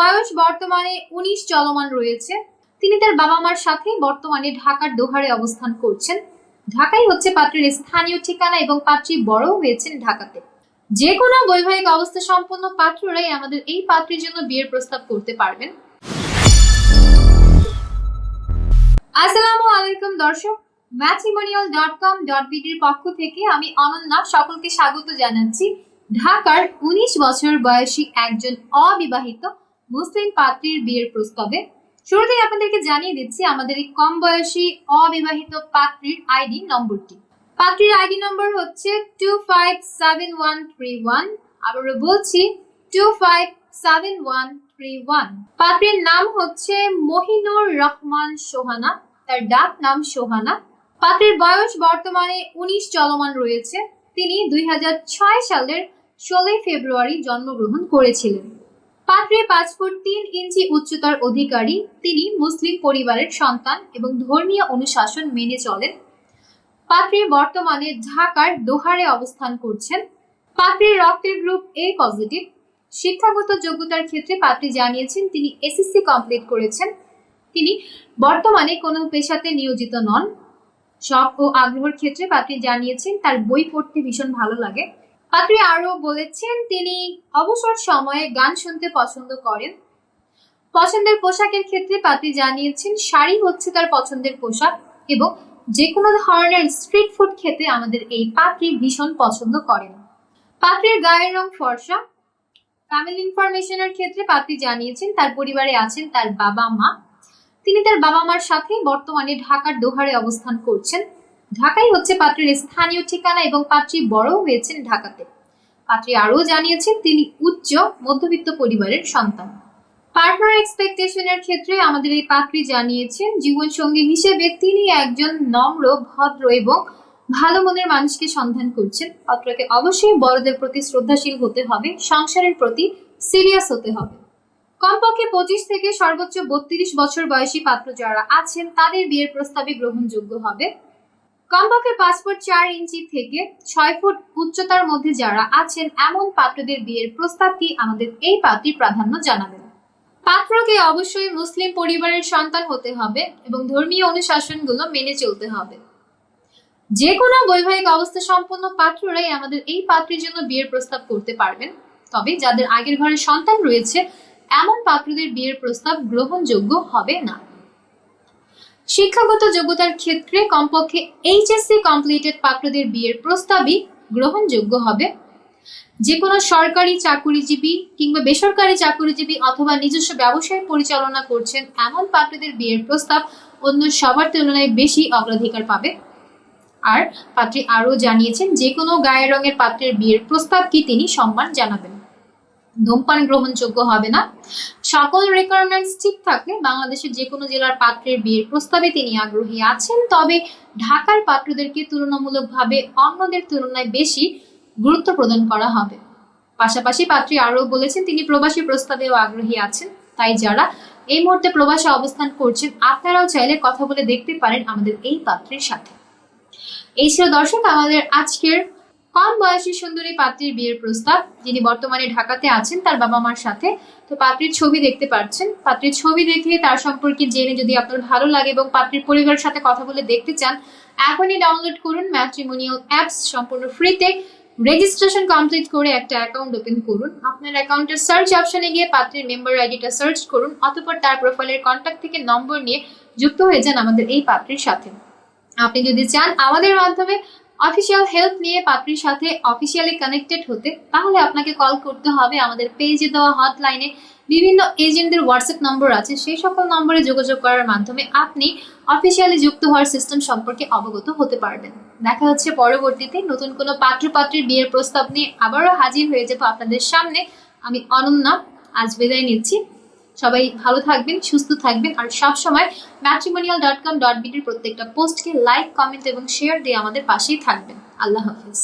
বয়স বর্তমানে উনিশ চলমান রয়েছে। তিনি তার বাবা মার সাথে বর্তমানে ঢাকার দোহারে অবস্থান করছেন। ঢাকাই হচ্ছে পাত্রের স্থানীয় ঠিকানা এবং পাত্রী বড় হয়েছেন ঢাকাতে। যে কোনো বৈবাহিক অবস্থা সম্পন্ন পাত্ররাই আমাদের এই পাত্রের জন্য বিয়ের প্রস্তাব করতে পারবেন। আসসালামু আলাইকুম, দর্শক। ম্যাট্রিমোনিয়াল ডট কম ডট বিডির পক্ষ থেকে আমি অনন্যা সকলকে স্বাগত জানাচ্ছি। ঢাকার উনিশ বছর বয়সী একজন অবিবাহিত মুসলিম পাত্রীর বিয়ের প্রস্তাবে। শুরুতেই আপনাদেরকে জানিয়ে দিচ্ছি, আমাদের এই কম বয়সী অবিবাহিত পাত্রীর আইডি নম্বরটি। পাত্রীর আইডি নম্বর হচ্ছে two five seven one three one আবারও বলছি two five seven one three one পাত্রীর নাম হচ্ছে মহিনুর রহমান সোহানা, তার ডাক নাম সোহানা। পাত্রের বয়স বর্তমানে উনিশ চলমান রয়েছে। তিনি দুই হাজার ছয় সালের ষোলোই ফেব্রুয়ারি জন্মগ্রহণ করেছিলেন। পাত্রে পাঁচ ফুট তিন ইঞ্চি উচ্চতার অধিকারী, তিনি মুসলিম পরিবারের সন্তান এবং ধর্মীয় অনুশাসন মেনে চলেন। পাত্রী বর্তমানে ঢাকার দোহারে অবস্থান করছেন। পাত্রীর রক্তের গ্রুপ এ পজিটিভ। শিক্ষাগত যোগ্যতার ক্ষেত্রে পাত্রী জানিয়েছেন, তিনি এসএসসি কমপ্লিট করেছেন। তিনি বর্তমানে কোনো পেশাতে নিয়োজিত নন। শখ ও আগ্রহের ক্ষেত্রে পাত্রী জানিয়েছেন, তার বই পড়তে ভীষণ ভালো লাগে। পাত্রী আরও বলেছেন, তিনি অবসর সময়ে গান শুনতে পছন্দ করেন। পছন্দের পোশাকের ক্ষেত্রে পাত্রী জানিয়েছেন, শাড়ি হচ্ছে তার পছন্দের পোশাক এবং যে কোনো ধরনের স্ট্রিট ফুড খেতে আমাদের এই পাত্রী ভীষণ পছন্দ করেন। পাত্রীর গায়ের রং ফর্সা। ফ্যামিলি ইনফরমেশনের ক্ষেত্রে পাত্রী জানিয়েছেন, তার পরিবারে আছেন তার বাবা মা তিনি তার বাবা মার সাথে বর্তমানে ঢাকার দোহারে অবস্থান করছেন। ঢাকাই হচ্ছে পাত্রীর স্থানীয় ঠিকানা এবং পাত্রী বড় হয়েছেন ঢাকাতে। পাত্রী আরও জানিয়েছেন, তিনি উচ্চ মধ্যবিত্ত পরিবারের সন্তান। পার্টনার এক্সপেকটেশনের ক্ষেত্রে আমাদের এই পাত্রী জানিয়েছেন, জীবনসঙ্গী হিসেবে তিনি একজন নম্র, ভদ্র এবং ভালো মনের মানুষকে সন্ধান করছেন। পাত্রকে অবশ্যই বড়দের প্রতি শ্রদ্ধাশীল হতে হবে, সংসারের প্রতি সিরিয়াস হতে হবে। কমপক্ষে পঁচিশ থেকে সর্বোচ্চ বত্রিশ বছর বয়সী পাত্র যারা আছেন, তাদের বিয়ের প্রস্তাবে গ্রহণযোগ্য হবে। কমপক্ষে পাঁচ ফুট চার ইঞ্চি থেকে ছয় ফুট উচ্চতার মধ্যে যারা আছেন, এমন পাত্রদের বিয়ের প্রস্তাবটি আমাদের এই পাত্রী প্রাধান্য জানাবেন। পাত্রকে অবশ্যই মুসলিম পরিবারের সন্তান হতে হবে এবং ধর্মীয় অনুশাসনগুলো মেনে চলতে হবে। যে কোনো বৈবাহিক অবস্থা সম্পন্ন পাত্ররাই আমাদের এই পাত্রের জন্য বিয়ের প্রস্তাব করতে পারবেন। তবে যাদের আগের ঘরে সন্তান রয়েছে, এমন পাত্রদের বিয়ের প্রস্তাব গ্রহণযোগ্য হবে না। শিক্ষাগত যোগ্যতার ক্ষেত্রে কমপক্ষে এইচএসসি কমপ্লিটেড পাত্রদের বিয়ের প্রস্তাবই গ্রহণযোগ্য হবে। যে কোনো সরকারি চাকুরিজীবী কিংবা বেসরকারি চাকুরিজীবী অথবা নিজস্ব ব্যবসায় পরিচালনা করছেন এমন পাত্রদের বিয়ের প্রস্তাব অন্য সবার তুলনায় বেশি অগ্রাধিকার পাবে। আর পাত্রী আরও জানিয়েছেন যে কোনো গায়ের রঙের পাত্রের বিয়ের প্রস্তাব কি তিনি সম্মান জানাবেন? ধূমপান গ্রহণযোগ্য হবে না। সকল রিকোয়ারমেন্টস ঠিক থাকলে বাংলাদেশের যে কোনো জেলার পাত্রের বিয়ের প্রস্তাবে তিনি আগ্রহী আছেন। তবে ঢাকার পাত্রদেরকে তুলনামূলকভাবে অন্যদের তুলনায় বেশি গুরুত্ব প্রদান করা হবে। পাশাপাশি পাত্রী আরও বলেছেন, তিনি প্রবাসী প্রস্তাবেও আগ্রহী আছেন। তাই যারা এই মুহূর্তে প্রবাসে অবস্থান করছেন, আপনারাও চাইলে কথা বলে দেখতে পারেন আমাদের এই পাত্রের সাথে। এই ছিল দর্শক, আমাদের আজকের কম বয়সী সুন্দরী পাত্রীর বিয়ের প্রস্তাব, যিনি বর্তমানে ঢাকাতে আছেন, তার বাবা মার সাথে। তো পাত্রীর ছবি দেখতে পাচ্ছেন পাত্রীর ছবি দেখে তার সম্পর্কে জেনে যদি আপনার ভালো লাগে এবং পাত্রীর পরিবারের সাথে কথা বলে দেখতে চান, এখনই ডাউনলোড করুন ম্যাট্রিমোনিয়াল অ্যাপস সম্পূর্ণ ফ্রিতে রেজিস্ট্রেশন কমপ্লিট করে একটা অ্যাকাউন্ট ওপেন করুন। আপনার অ্যাকাউন্টের সার্চ অপশনে গিয়ে পাত্রীর মেম্বার আইডিটা সার্চ করুন, অতঃপর তার প্রোফাইলের কন্ট্যাক্ট থেকে নম্বর নিয়ে যুক্ত হয়ে যান আমাদের এই পাত্রীর সাথে। আপনি যদি চান আমাদের মাধ্যমে অফিসিয়াল হেল্প নিয়ে পাত্রীর সাথে অফিসিয়ালি কানেক্টেড হতে, তাহলে আপনাকে কল করতে হবে আমাদের পেজে দেওয়া হটলাইনে বিভিন্ন এজেন্টদের হোয়াটসঅ্যাপ নম্বর আছে, সেই সকল নম্বরে যোগাযোগ করার মাধ্যমে আপনি অফিসিয়ালি যুক্ত হওয়ার সিস্টেম সম্পর্কে অবগত হতে পারবেন। দেখা হচ্ছে পরবর্তীতে নতুন কোনো পাত্র পাত্রীর বিয়ের প্রস্তাব নিয়ে আবারও হাজির হয়ে যাব আপনাদের সামনে। আমি অনন্যা, আজ বিদায় নিচ্ছি। সবাই ভালো থাকবেন, সুস্থ থাকবেন আর সবসময় ম্যাট্রিমোনিয়াল ডট কম ডট বিটির প্রত্যেকটা পোস্টকে লাইক কমেন্ট এবং শেয়ার দিয়ে আমাদের পাশেই থাকবেন। আল্লাহ হাফিজ।